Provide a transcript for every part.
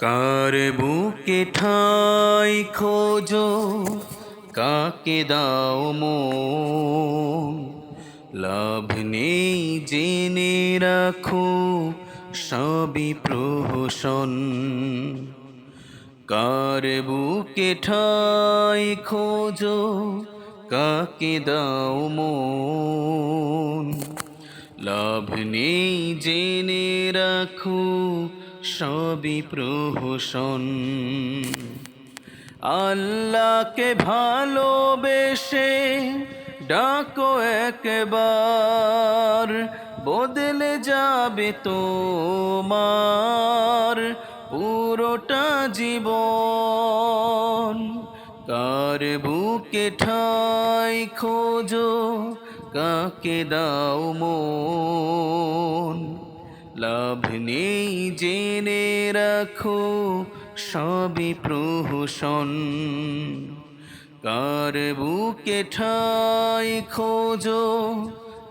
কার বুকে ঠাই খোঁজো, কাকে দাও মন? লাভ নেই জেনে রাখো, সবই প্রহসন। কার বুকে ঠাই খোঁজো, কাকে দাও মন? লাভ নেই জেনে রাখো সবই প্রহসন। আল্লাহকে ভালোবেসে ডাকো একবার, বদলে যাবে তোমার পুরোটা জীবন। কার বুকে ঠাই খোঁজো, কাকে দাও মন? লাভ নেই জেনে রাখো, সবই প্রহসন। কার বুকে ঠাই খোঁজো,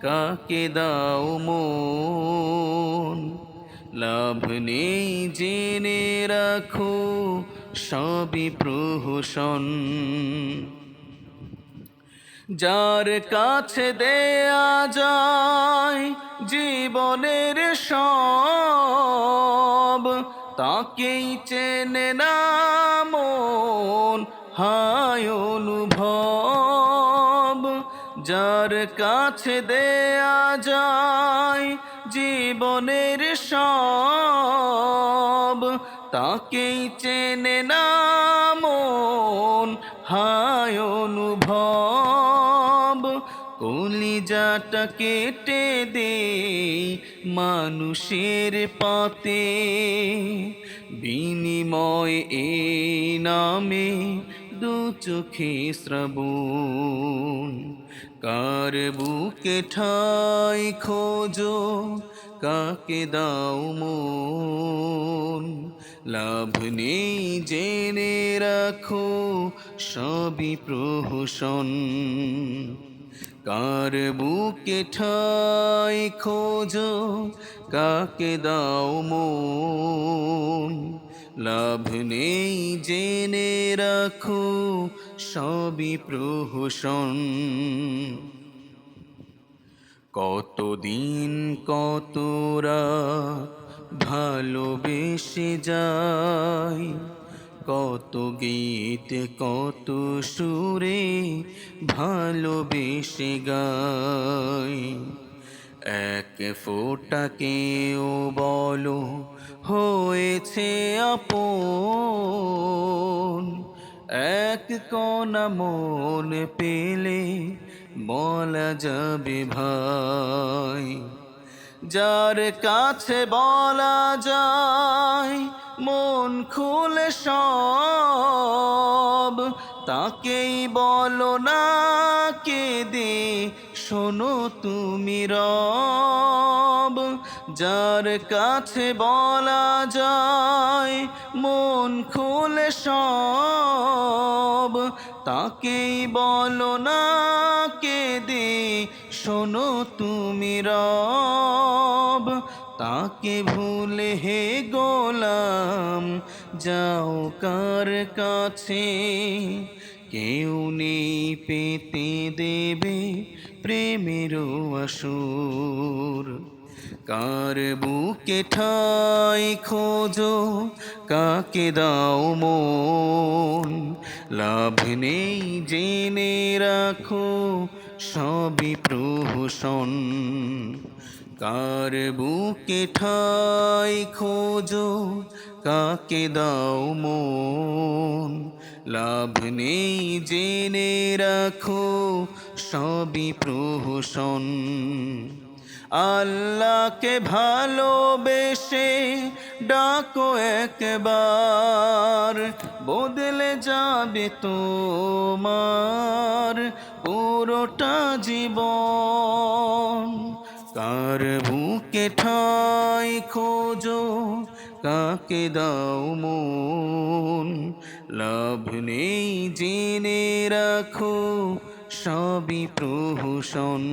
কাকে দাও মন? লাভ নেই জেনে রাখো, সবই প্রহসন। যার কাছে দেয়া যায় জীবনের সব, তাকেই চেনে মন, হায় অনুভব। যার কাছে দেয়া যায় জীবনের সব, তাকেই চেনে মন, হায় অনুভব। কলিজাটা কেটে দে মানুষের পাতে বিনিময় এ নামে দু চোখে শ্রবণ। কার বুকে ঠাই খোঁজো, কাকে দাও মন? লাভ নেই জেনে রাখো, সবই প্রহসন। কার বুকে ঠাই খোঁজো, কাকে দাও মন? লাভ নেই জেনে রাখো, সবই প্রহসন। কতদিন কতরা ভালোবেসে যায় কত গীত, কত সুরে ভালোবেসে গায় এক ফোঁটা কেউ বলো, হয়েছে আপন। এক কোনা মন পেলে বলা যাবে ভাই। যার কাছে বলা যায় মন খুলে সব। তাকেই বলো না, কে দে? শোনো তুমি রব। যার কাছে বলা যায়, মন খুলে সব। তাকেই বলো না, কে দে? শোনো তুমি রব। তাকে ভুলে হে গোলাম, যাও কার কাছে? কেউ নেই পেতে দেবে প্রেমেরও আসুর কার বুকে ঠাই খোঁজো, কাকে দাও মন? লাভ নেই জেনে রাখো সবই কার বুকে ঠাই খোঁজো, কাকে দাও মন? লাভ নেই জেনে রাখো, সবই প্রহসন। আল্লাহকে ভালোবেসে ডাকো একবার, বদলে যাবে তোমার পুরোটা জীবন কার বুকে ঠাই খোঁজো, কাকে দাও মন? লাভ নেই জেনে রাখো, সবই প্রহসন।